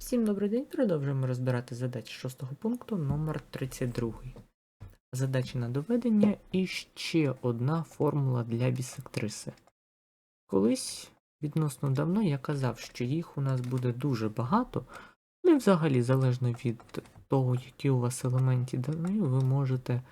Всім добрий день. Продовжуємо розбирати задачі шостого пункту номер 32. Задачі на доведення і ще одна формула для бісектриси. Колись відносно давно я казав, що їх у нас буде дуже багато, ну і взагалі, залежно від того, які у вас елементи дані, ви можете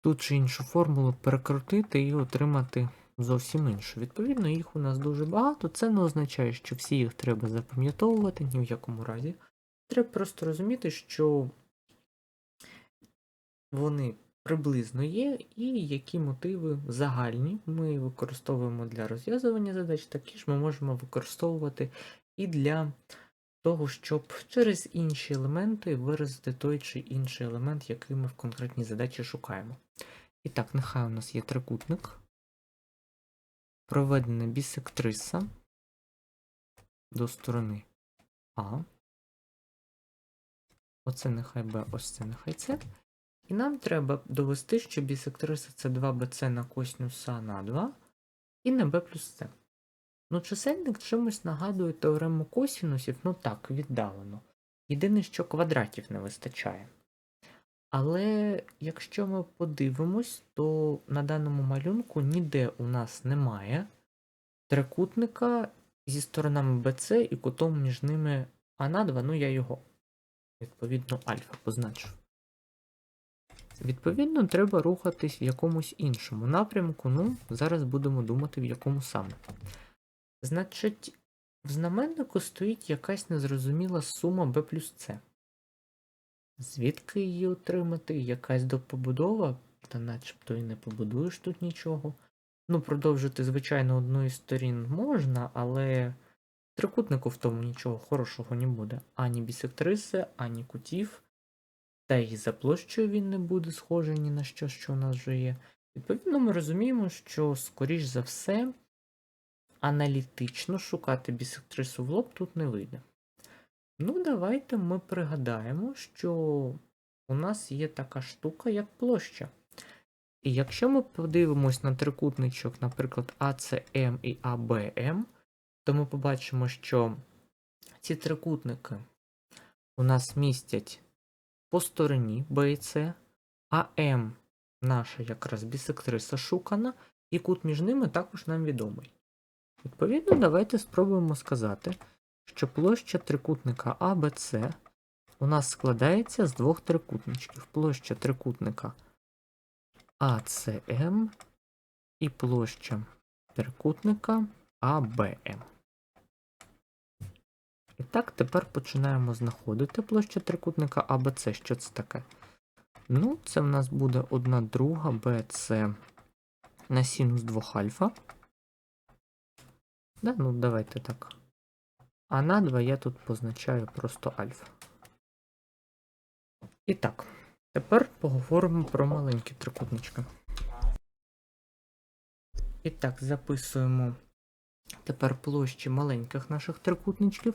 ту чи іншу формулу перекрутити і отримати зовсім іншу. Відповідно, їх у нас дуже багато. Це не означає, що всі їх треба запам'ятовувати ні в якому разі. Треба просто розуміти, що вони приблизно є, і які мотиви загальні ми використовуємо для розв'язування задач, такі ж ми можемо використовувати і для того, щоб через інші елементи виразити той чи інший елемент, який ми в конкретній задачі шукаємо. І так, нехай у нас є трикутник проведена бісектриса до сторони А. Оце нехай Б, ось це нехай С. І нам треба довести, що бісектриса це 2bc на косинус А на 2 і на b плюс С. Ну, чисельник чимось нагадує теорему косінусів, ну так, віддалено. Єдине, що квадратів не вистачає. Але якщо ми подивимось, то на даному малюнку ніде у нас немає трикутника зі сторонами BC і кутом між ними А на 2, ну я його, відповідно, альфа позначу. Відповідно, треба рухатись в якомусь іншому напрямку. Ну, зараз будемо думати, в якому саме. Значить, в знаменнику стоїть якась незрозуміла сума b плюс c. Звідки її отримати? Якась допобудова, та начебто і не побудуєш тут нічого. Ну, продовжити, звичайно, одну із сторін можна, але трикутнику в тому нічого хорошого не буде. Ані бісектриси, ані кутів. Та й за площею він не буде схожий ні на що, що у нас вже є. Відповідно, ми розуміємо, що, скоріш за все, аналітично шукати бісектрису в лоб тут не вийде. Ну, давайте ми пригадаємо, що у нас є така штука, як площа. І якщо ми подивимось на трикутничок, наприклад, ACM і ABM, то ми побачимо, що ці трикутники у нас містять по стороні B і C, а M наша якраз бісектриса шукана, і кут між ними також нам відомий. Відповідно, давайте спробуємо сказати, що площа трикутника ABC у нас складається з двох трикутничків. Площа трикутника ACM і площа трикутника ABM. І так, тепер починаємо знаходити площу трикутника ABC. Що це таке? Ну, це в нас буде 1 друга BC на синус 2 альфа. Да, ну давайте так. А на 2 я тут позначаю просто альфа. І так, тепер поговоримо про маленькі трикутнички. І так, записуємо тепер площі маленьких наших трикутничків.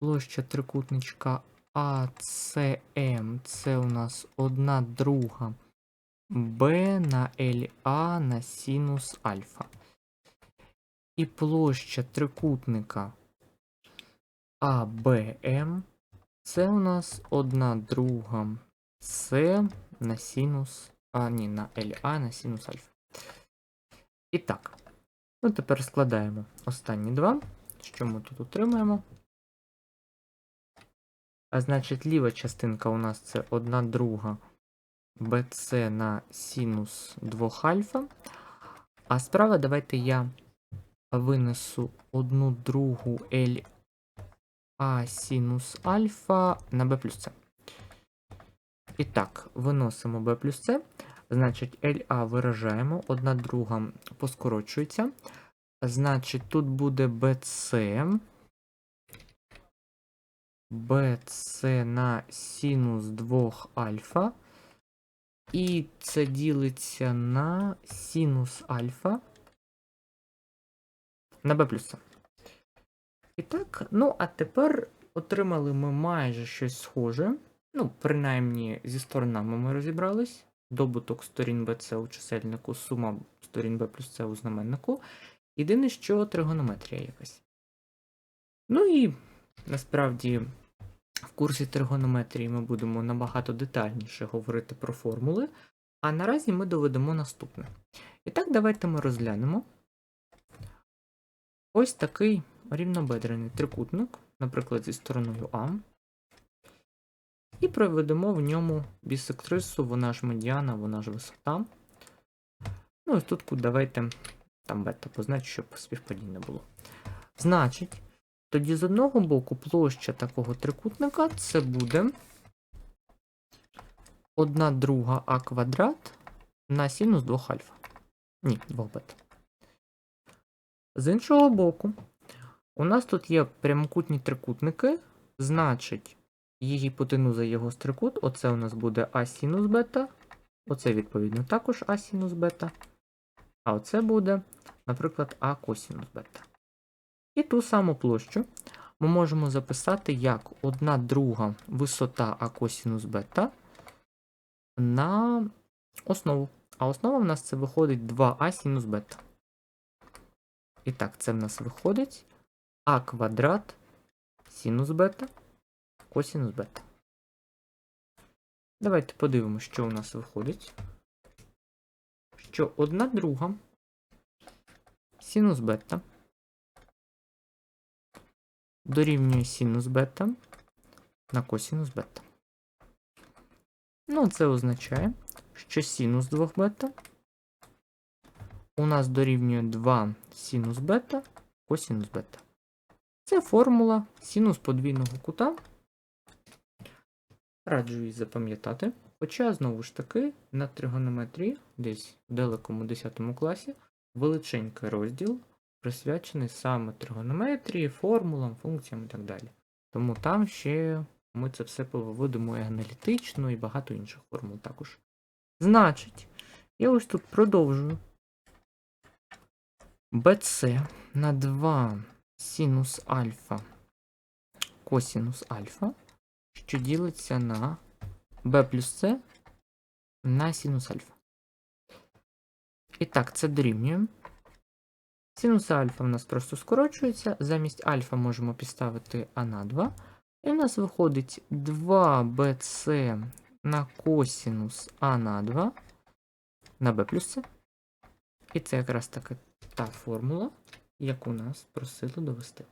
Площа трикутничка АЦМ це у нас 1 друга B на LA на синус альфа. І площа трикутника АБМ це у нас 1 друга С на синус, а ні, на LA на синус альфа. І так, ну тепер складаємо останні два. Що ми тут отримаємо? А значить, ліва частинка у нас це 1 друга BC на синус 2 альфа. А справа давайте я винесу 1 другу LA синус альфа на B плюс С. І так, виносимо B плюс С. Значить, LA виражаємо, 1 друга поскорочується. Значить, тут буде BC. BC на синус 2 альфа. І це ділиться на синус альфа на b плюс. І так, ну, а тепер отримали ми майже щось схоже. Ну, принаймні, зі сторонами ми розібрались. Добуток сторін BC у чисельнику, сума сторін B плюс C у знаменнику. Єдине, що тригонометрія якась. Ну і насправді В курсі тригонометрії ми будемо набагато детальніше говорити про формули, а наразі ми доведемо наступне. І так, давайте ми розглянемо ось такий рівнобедрений трикутник, наприклад, зі стороною А. І проведемо в ньому бісектрису, вона ж медіана, вона ж висота. Ну, ось тут давайте там бета позначу, щоб співпадіння було. Значить, тоді з одного боку площа такого трикутника це буде 1 друга а квадрат на синус 2 альфа. Ні, 2 бета. З іншого боку, у нас тут є прямокутні трикутники, значить, її гіпотенуза є гострий Оце у нас буде а синус бета. Оце, відповідно, також а синус бета. А оце буде, наприклад, а косінус бета. І ту саму площу ми можемо записати як 1 друга висота а косінус бета на основу. А основа в нас це виходить 2а синус бета. І так, це в нас виходить а квадрат синус бета косінус бета. Давайте подивимося, що у нас виходить. Що 1 друга синус бета дорівнює синус бета на косінус бета. Ну, це означає, що синус 2 бета у нас дорівнює 2 синус бета косінус бета. Це формула синус подвійного кута. Раджу її запам'ятати. Хоча, знову ж таки, на тригонометрії, десь в далекому 10 класі, величенький розділ присвячений саме тригонометрії, формулам, функціям і так далі. Тому там ще ми це все повиводимо і аналітично, і багато інших формул також. Значить, я ось тут продовжую. BC на 2 синус альфа косінус альфа, що ділиться на b плюс c на синус альфа. І так, це дорівнює. Синус альфа в нас просто скорочується. Замість альфа можемо підставити а на 2. І в нас виходить 2bc на косінус а на 2 на b плюс c. І це якраз таки та формула, яку нас просили довести.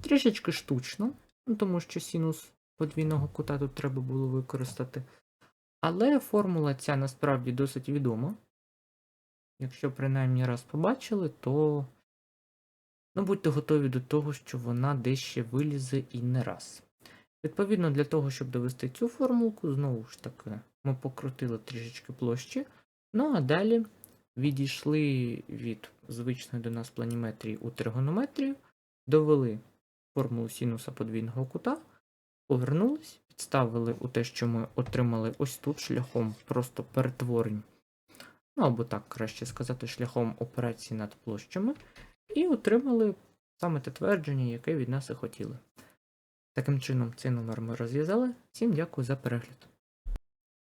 Трішечки штучно, ну, тому що синус подвійного кута тут треба було використати. Але формула ця насправді досить відома. Якщо принаймні раз побачили, то ну, будьте готові до того, що вона десь ще вилізе і не раз. Відповідно, для того, щоб довести цю формулку, знову ж таки, ми покрутили трішечки площі. Ну а далі відійшли від звичної до нас планіметрії у тригонометрію, довели формулу синуса подвійного кута, повернулись, підставили у те, що ми отримали ось тут шляхом просто перетворень, ну або так краще сказати, шляхом операції над площами, і отримали саме те твердження, яке від нас і хотіли. Таким чином, цей номер ми розв'язали. Всім дякую за перегляд.